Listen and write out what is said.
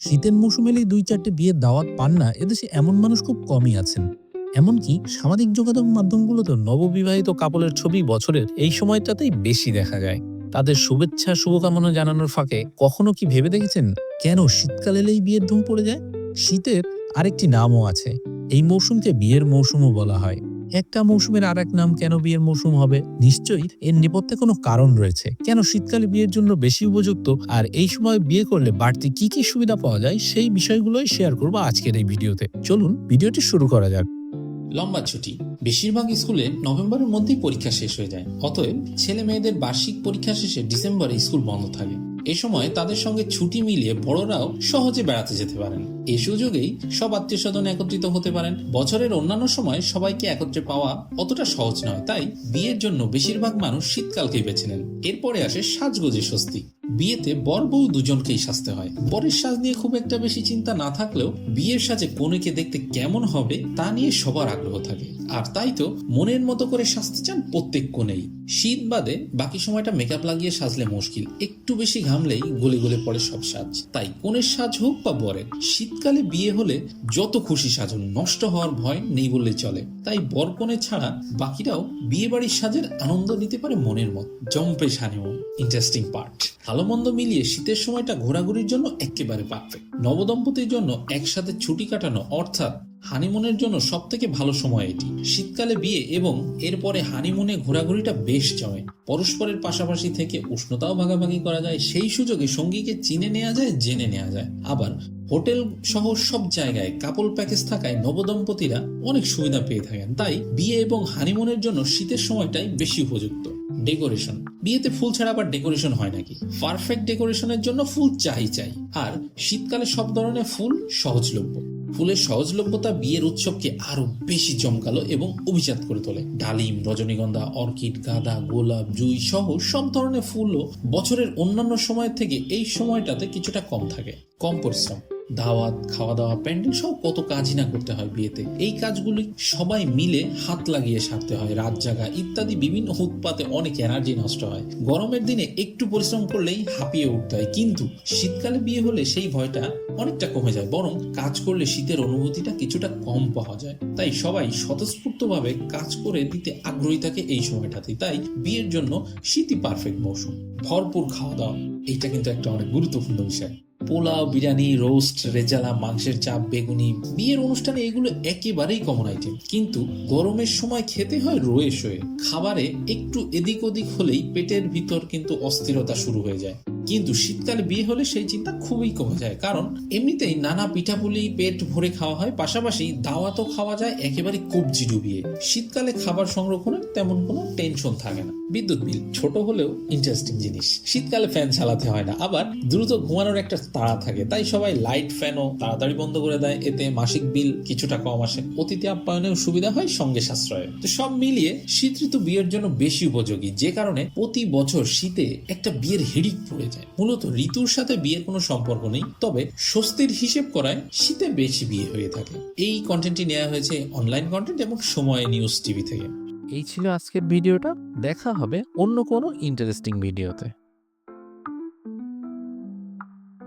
শীতের মৌসুম এলেই দুই চারটে বিয়ের দাওয়াত পান না, এদেশে এমন মানুষ খুব কমই আছেন। এমনকি সামাজিক যোগাযোগ মাধ্যমগুলোতে নববিবাহিত কাপলের ছবি বছরের এই সময়টাতেই বেশি দেখা যায়। তাদের শুভেচ্ছা, শুভকামনা জানানোর ফাঁকে কখনো কি ভেবে দেখেছেন কেন শীতকাল এলেই বিয়ের ধুম পড়ে যায়? শীতের আরেকটি নামও আছে, এই মৌসুমকে বিয়ের মৌসুমও বলা হয়। একটা মৌসুমের আর এক নাম কেন বিয়ের মৌসুম হবে? নিশ্চয়ই এর নেপথ্যে কোনো কারণ রয়েছে। কেন শীতকালে বিয়ের জন্য বেশি উপযুক্ত? আর এই সময় বিয়ে করলে বাড়তি কি কি সুবিধা পাওয়া যায় সেই বিষয়গুলোই শেয়ার করব আজকের এই ভিডিওতে। চলুন ভিডিওটি শুরু করা যাক। লম্বা ছুটি। বেশিরভাগ স্কুলে নভেম্বরের মধ্যেই পরীক্ষা শেষ হয়ে যায়। অতএব ছেলে মেয়েদের বার্ষিক পরীক্ষা শেষে ডিসেম্বরে স্কুল বন্ধ থাকে। এ সময় তাদের সঙ্গে ছুটি মিলিয়ে বড়রাও সহজে বেড়াতে যেতে পারেন। এ সুযোগেই সব আত্মীয় স্বজন একত্রিত হতে পারেন। বছরের অন্যান্য সময় সবাইকে একত্রে পাওয়া অতটা সহজ নয়, তাই বিয়ের জন্য বেশিরভাগ মানুষ শীতকালকেই বেছে নেন। এরপরে আসে সাজগোজে স্বস্তি। বিয়েতে বর বউ দুজনকেই সাজতে হয়। বরের সাজ নিয়ে খুব একটা বেশি চিন্তা না থাকলেও বিয়ের সাজে কনেকে দেখতে কেমন হবে তা নিয়ে সবার আগ্রহ থাকে। আর তাই তো মনের মতো করে সাজতে চান প্রত্যেক কোণেই শীত বাদে বাকি সময়টা মেকআপ লাগিয়ে সাজলে মুশকিল। একটু বেশি ঘামলেই গলে গলে পড়ে সব সাজ। তাই কোণের সাজ হোক বা বরের শীতকালে বিয়ে হলে যত খুশি সাজুন নষ্ট হওয়ার ভয় নেই বললে চলে। তাই বরকনে ছাড়া বাকিরাও বিয়ে বাড়ির সাজের আনন্দ নিতে পারে মনের মত। জম্পে হানিমুন ইন্টারেস্টিং পার্ট ভালো মন্দ মিলিয়ে শীতের সময়টা ঘোরাঘুরির জন্য একেবারে পারফেক্ট নবদম্পতির জন্য একসাথে ছুটি কাটানো, অর্থাৎ হানিমুনের জন্য সব থেকে ভালো সময় এটি। শীতকালে বিয়ে এবং এরপরে হানিমুনে ঘোরাঘুরিটা বেশ জমে। পরস্পরের পাশাপাশি থেকে উষ্ণতাও ভাগাভাগি করা যায়। সেই সুযোগে সঙ্গীকে চিনে নেওয়া যায়, জেনে নেওয়া যায়। আবার হোটেল সহ সব জায়গায় কাপল প্যাকেজ থাকায় নবদম্পতিরা অনেক সুবিধা পেয়ে থাকেন। তাই বিয়ে এবং হানিমুনের জন্য শীতের সময়টাই বেশি উপযুক্ত। ডেকোরেশন বিয়েতে ফুল ছাড়া আবার ডেকোরেশন হয় নাকি? পারফেক্ট ডেকোরেশনের জন্য ফুল চাই চাই। আর শীতকালে সব ধরনের ফুল সহজলভ্য। ফুলের সহজলভ্যতা বিয়ের উৎসবকে আরও বেশি জমকালো এবং অভিজাত করে তোলে। ডালিম, রজনীগন্ধা, অর্কিড, গাঁদা, গোলাপ, জুই সহ সব ধরনের ফুলও বছরের অন্যান্য সময় থেকে এই সময়টাতে কিছুটা কম থাকে। কম পরিশ্রম। দাওয়াত খাওয়া দাওয়া প্যান্ডেল সব কত কাজই না করতে হয় বিয়েতে। এই কাজগুলি সবাই মিলে হাত লাগিয়ে সারতে হয়, রাত জাগা ইত্যাদি বিভিন্ন উৎপাতে অনেক এনার্জি নষ্ট হয়। গরমের দিনে একটু পরিশ্রম করলেই হাঁপিয়ে উঠতে হয়, কিন্তু শীতকালে বিয়ে হলে সেই ভয়টা অনেকটা কমে যায়, বরং কাজ করলে শীতের অনুভূতিটা কিছুটা কম পাওয়া যায়। তাই সবাই স্বতঃস্ফূর্তভাবে কাজ করে দিতে আগ্রহী থাকে এই সময়টাতে তাই বিয়ের জন্য শীতই পারফেক্ট মৌসুম। ভরপুর খাওয়া দাওয়া এইটা কিন্তু একটা অনেক গুরুত্বপূর্ণ বিষয়। পোলাও, বিরিয়ানি, রোস্ট, রেজালা, মাংসের চাপ, বেগুনি, বিয়ের অনুষ্ঠানে এগুলো একেবারেই কমন আইটেম কিন্তু গরমের সময় খেতে হয় রয়ে শোয়ে খাবারে একটু এদিক ওদিক হলেই পেটের ভিতর কিন্তু অস্থিরতা শুরু হয়ে যায়। কিন্তু শীতকালে বিয়ে হলে সেই চিন্তা খুবই কমে যায়। কারণ এমনিতেই নানা পিঠাপুলি, পেট ভরে খাওয়া হয়, পাশাপাশি দাওয়াতও খাওয়া যায়, একেবারে কবজি ডুবিয়ে। শীতকালে খাবার সংরক্ষণের তেমন কোনো টেনশন থাকে না। বিদ্যুৎ বিল, ছোট হলেও ইন্টারেস্টিং জিনিস। শীতকালে ফ্যান চালাতে হয় না। আবার দ্রুত ঘুমানোর একটা তাড়া থাকে। তাই সবাই লাইট ফ্যানও তাড়াতাড়ি বন্ধ করে দেয়। এতে মাসিক বিল কিছুটা কম আসে। অতিথি আপ্যায়নেও সুবিধা হয় সঙ্গে সাশ্রয়। তো সব মিলিয়ে শীত ঋতু বিয়ের জন্য বেশি উপযোগী। যে কারণে প্রতি বছর শীতে একটা বিয়ের হিড়িক পড়ে যায় মূলত ঋতুর সাথে বিয়ের কোনো সম্পর্ক নেই, তবে স্বস্তির হিসেব করায় শীতে বেশি বিয়ে হয়ে থাকে। এই কন্টেন্টটি নেওয়া হয়েছে অনলাইন কন্টেন্ট এবং সময় নিউজ টিভি থেকে। এই ছিল আজকের ভিডিওটা। দেখা হবে অন্য কোনো ইন্টারেস্টিং ভিডিওতে